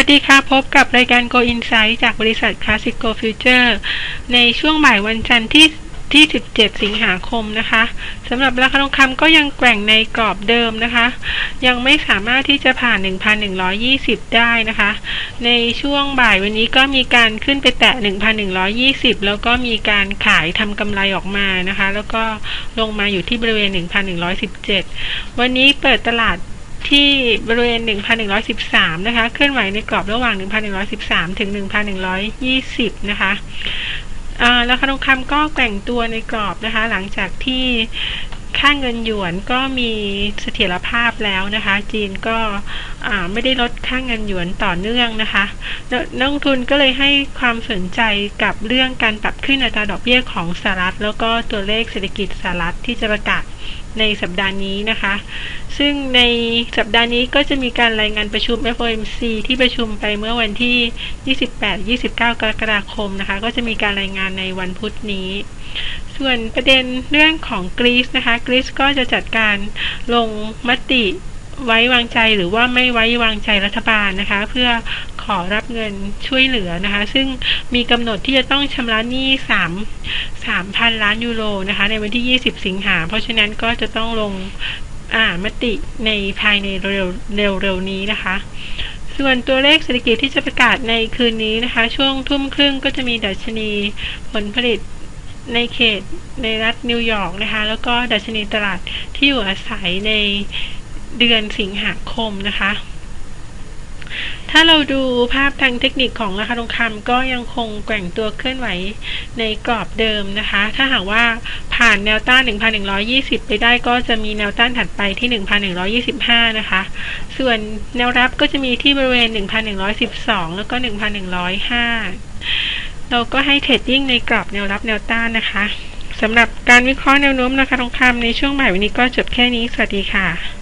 วัสดีค่ะ พบกับรายการ Go Insight จากบริษัท Classic Go Future ในช่วงบ่ายวันจันทร์ที่ที่ 17 สิงหาคมนะคะสำหรับราคาทองคำก็ยังแกว่งในกรอบเดิมนะคะ ยังไม่สามารถที่จะผ่าน 1,120 ได้นะคะ ในช่วงบ่ายวันนี้ก็มีการขึ้นไปแตะ 1,120 แล้วก็มีการขายทำกำไรออกมานะคะ แล้วก็ลงมาอยู่ที่บริเวณ 1,117 วันนี้เปิดตลาด ที่บริเวณ 1,113 นะคะ เคลื่อนไหวในกรอบระหว่าง 1,113 ถึง 1,120 นะคะอ่าราคาทองคำก็แกว่งตัวในกรอบนะคะ หลังจากที่ ค่าเงินหยวนก็มีเสถียรภาพแล้วนะคะ จีนก็ไม่ได้ลดค่าเงินหยวนต่อเนื่องนะคะนักลงทุนก็เลยให้ความสนใจกับเรื่องการปรับขึ้นอัตราดอกเบี้ยของสหรัฐ แล้วก็ตัวเลขเศรษฐกิจสหรัฐที่จะประกาศในสัปดาห์นี้นะคะ ซึ่งในสัปดาห์นี้ก็จะมีการรายงานประชุม FOMC ที่ประชุมไปเมื่อวันที่ 28-29 กรกฎาคมนะคะ ก็จะมีการรายงานในวันพุธนี้ ส่วนประเด็นเรื่องของกรีซนะคะกรีซก็จะจัดการลงมติไว้วางใจหรือว่าไม่ไว้วางใจรัฐบาลนะคะ เพื่อขอรับเงินช่วยเหลือนะคะ ซึ่งมีกำหนดที่จะต้องชำระหนี้3 3,000 ล้านยูโรนะคะ ในวันที่ 20 สิงหา เพราะฉะนั้นก็จะต้องลงอ่ามติในภายในเร็วเร็วเร็วนี้นะคะ ส่วนตัวเลขเศรษฐกิจที่จะประกาศในคืนนี้นะคะ ช่วงทุ่มครึ่งก็จะมีดัชนีผลผลิต ในเขตในรัฐนิวยอร์กนะคะแล้วก็ดัชนีตลาดที่อยู่อาศัยในเดือนสิงหาคมนะคะ ถ้าเราดูภาพทางเทคนิคของราคาทองคำก็ยังคงแกว่งตัวเคลื่อนไหวในกรอบเดิมนะคะ ถ้าหากว่าผ่านแนวต้าน 1,120 ไปได้ก็จะมีแนวต้านถัดไปที่ 1,125 นะคะ ส่วนแนวรับก็จะมีที่บริเวณ 1,112 แล้วก็ 1,105 เราก็ให้เทรดดิ้งในกรอบแนวรับแนวต้านนะคะสำหรับการวิเคราะห์แนวโน้มราคาทองคำในช่วงบ่ายวันนี้ก็จบแค่นี้ สวัสดีค่ะ